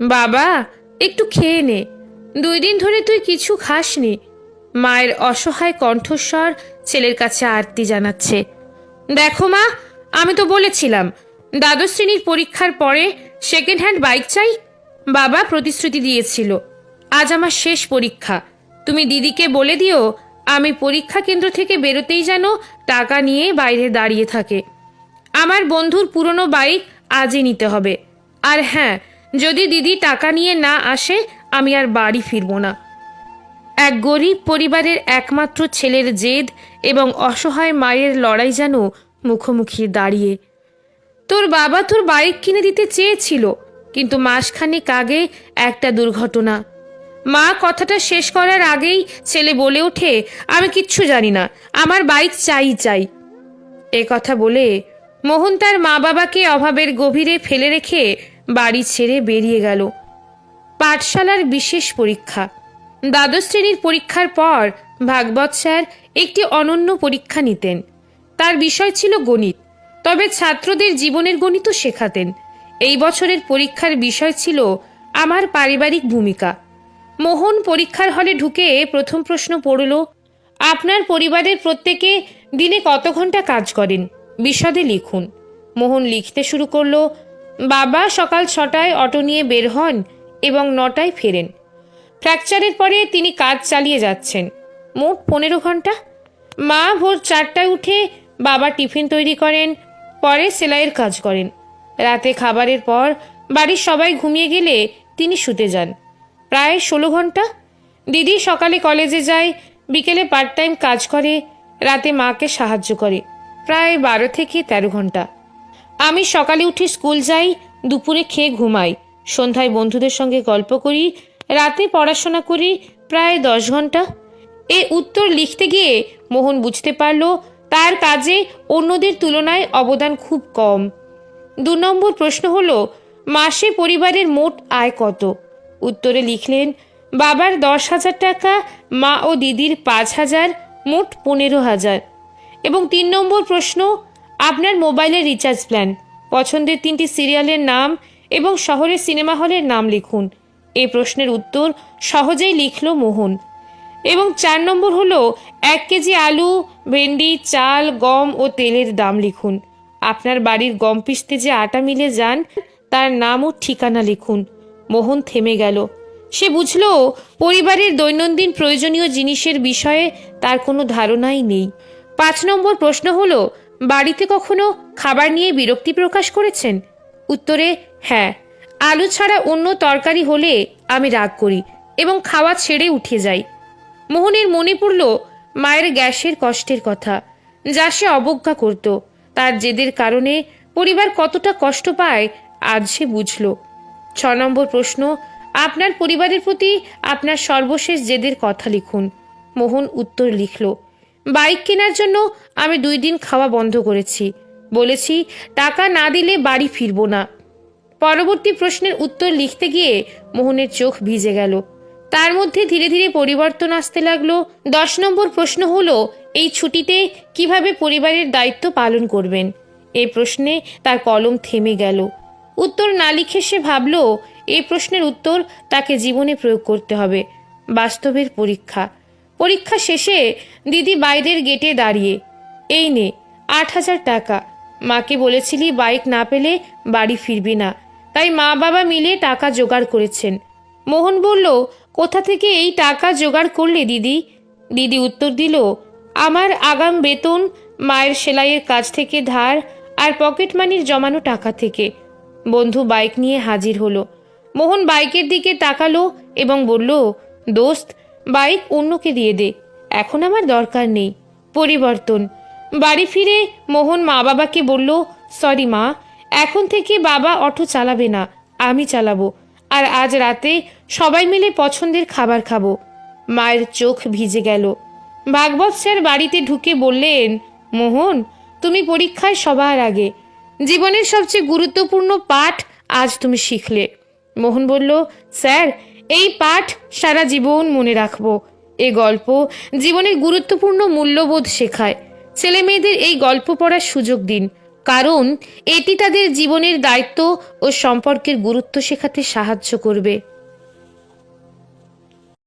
বাবা, একটু খেয়ে নে। দুই দিন ধরে তুই কিছু খাসনি। মায়ের অসহায় কণ্ঠস্বর ছেলের কাছে আরতি জানাচ্ছে। দেখো মা, আমি তো বলেছিলাম দ্বাদশ শ্রেণির পরীক্ষার পরে সেকেন্ড হ্যান্ড বাইক চাই। বাবা প্রতিশ্রুতি দিয়েছিল, আজ আমার শেষ পরীক্ষা। তুমি দিদিকে বলে দিও, আমি পরীক্ষা কেন্দ্র থেকে বেরোতেই যেন টাকা নিয়ে বাইরে দাঁড়িয়ে থাকে। আমার বন্ধুর পুরনো বাইক আজই নিতে হবে। আর হ্যাঁ যদি দিদি টাকা নিয়ে না আসে, আমি আর বাড়ি ফিরবো না। এক গরিব পরিবারের একমাত্র ছেলের জেদ এবং অসহায় মায়ের লড়াই যেন মুখোমুখি দাঁড়িয়ে। তোর বাবা তোর বাইক কিনে দিতে চেয়েছিল, কিন্তু মাসখানেক আগে একটা দুর্ঘটনা। মা কথাটা শেষ করার আগেই ছেলে বলে ওঠে, আমি কিচ্ছু জানি না, আমার বাইক চাই চাই। এ কথা বলে মোহন তার মা বাবাকে অভাবের গভীরে ফেলে রেখে বাড়ি ছেড়ে বেরিয়ে গেল। পাঠশালার বিশেষ পরীক্ষা। দ্বাদশ শ্রেণির পরীক্ষার পর ভাগবত স্যার একটি অনন্য পরীক্ষা নিতেন। তার বিষয় ছিল গণিত, তবে ছাত্রদের জীবনের গণিতও শেখাতেন। এই বছরের পরীক্ষার বিষয় ছিল আমার পারিবারিক ভূমিকা। মোহন পরীক্ষার হলে ঢুকে প্রথম প্রশ্ন পড়ল, আপনার পরিবারের প্রত্যেকে দিনে কত ঘণ্টা কাজ করেন? বিশদে লিখুন। মোহন লিখতে শুরু করল বাবা সকাল ছটায় অটো নিয়ে বের হন এবং নটায় ফেরেন। ফ্র্যাকচারের পরে তিনি কাজ চালিয়ে যাচ্ছেন। মোট পনেরো ঘণ্টা। মা ভোর চারটায় উঠে বাবা টিফিন তৈরি করেন, পরে সেলাইয়ের কাজ করেন। রাতে খাবারের পর বাড়ির সবাই ঘুমিয়ে গেলে তিনি শুতে যান। প্রায় ষোলো ঘণ্টা। দিদি সকালে কলেজে যায়, বিকেলে পার্ট টাইম কাজ করে, রাতে মাকে সাহায্য করে। প্রায় বারো থেকে তেরো ঘণ্টা। আমি সকালে উঠে স্কুল যাই, দুপুরে খেয়ে ঘুমাই। সন্ধ্যায় বন্ধুদের সঙ্গে গল্প করি, রাতে পড়াশোনা করি, প্রায় দশ ঘণ্টা। এ উত্তর লিখতে গিয়ে মোহন বুঝতে পারল, তার কাজে অন্যদের তুলনায় অবদান খুব কম। দু নম্বর প্রশ্ন হলো, মাসে পরিবারের মোট আয় কত? উত্তরে লিখলেন, বাবার দশ হাজার টাকা, মা ও দিদির পাঁচ হাজার, মোট পনেরো হাজার। এবং তিন নম্বর প্রশ্ন আপনার মোবাইলের রিচার্জ প্ল্যান। পছন্দের তিনটি সিরিয়ালের নাম এবং শহরের সিনেমা হলের নাম লিখুন। এই প্রশ্নের উত্তর সহজেই লিখল মোহন। এবং চার নম্বর হলো, এক কেজি আলু, ভেন্ডি, চাল, গম ও তেলের দাম লিখুন। আপনার বাড়ির গম পিসতে যে আটা মিলে যান, তার নাম ও ঠিকানা লিখুন। মোহন থেমে গেল। সে বুঝল, পরিবারের দৈনন্দিন প্রয়োজনীয় জিনিসের বিষয়ে তার কোনো ধারণাই নেই। পাঁচ নম্বর প্রশ্ন হলো বাড়িতে কখনো খাবার নিয়ে বিরক্তি প্রকাশ করেছেন? উত্তরে হ্যাঁ। আলু ছাড়া অন্য তরকারি হলে আমি রাগ করি এবং খাওয়া ছেড়ে উঠে যাই। মোহনের মনে পড়ল মায়ের গ্যাসের কষ্টের কথা, যা সে অবজ্ঞা করত। তার জেদের কারণে পরিবার কতটা কষ্ট পায়, আজ সে বুঝল। ছ নম্বর প্রশ্ন, আপনার পরিবারের প্রতি আপনার সর্বশেষ জেদের কথা লিখুন। মোহন উত্তর লিখল বাইক কেনার জন্য আমি দুই দিন খাওয়া বন্ধ করেছি। বলেছি, টাকা না দিলে বাড়ি ফিরবো না। পরবর্তী প্রশ্নের উত্তর লিখতে গিয়ে মোহনের চোখ ভিজে গেল। তার মধ্যে ধীরে ধীরে পরিবর্তন আসতে লাগল। দশ নম্বর প্রশ্ন হলো, এই ছুটিতে কীভাবে পরিবারের দায়িত্ব পালন করবেন? এই প্রশ্নে তার কলম থেমে গেল। উত্তর না লিখে সে ভাবল, এই প্রশ্নের উত্তর তাকে জীবনে প্রয়োগ করতে হবে। বাস্তবের পরীক্ষা। পরীক্ষা শেষে দিদি বাইরের গেটে দাঁড়িয়ে, এই নে, আট হাজার টাকা। মাকে বলেছিলি বাইক না পেলে বাড়ি ফিরবি না। তাই মা বাবা মিলে টাকা জোগাড় করেছেন। মোহন বলল, কোথা থেকে এই টাকা জোগাড় করলে দিদি? দিদি উত্তর দিল, আমার আগাম বেতন, মায়ের সেলাইয়ের কাজ থেকে ধার আর পকেট মানির জমানো টাকা থেকে। বন্ধু বাইক নিয়ে হাজির হলো। মোহন বাইকের দিকে তাকালো এবং বলল, দোস্ত বাইক অন্যকে দিয়ে দে। এখন আমার দরকার নেই। পরিবর্তন। বাড়ি ফিরে মোহন মা বাবাকে বলল, সরি মা, এখন থেকে বাবা অটো চালাবে না, আমি চালাবো। আর আজ রাতে সবাই মিলে পছন্দের খাবার খাব। মায়ের চোখ ভিজে গেল। ভাগবত স্যার বাড়িতে ঢুকে বললেন, মোহন, তুমি পরীক্ষায় সবার আগে। জীবনের সবচেয়ে গুরুত্বপূর্ণ পাঠ আজ তুমি শিখলে। মোহন বলল, স্যার এই পাঠ সারা জীবন মনে রাখব। এ গল্প জীবনের গুরুত্বপূর্ণ মূল্যবোধ শেখায়। ছেলে মেয়েদের এই গল্প পড়ার সুযোগ দিন। কারণ এটি তাদের জীবনের দায়িত্ব ও সম্পর্কের গুরুত্ব শেখাতে সাহায্য করবে।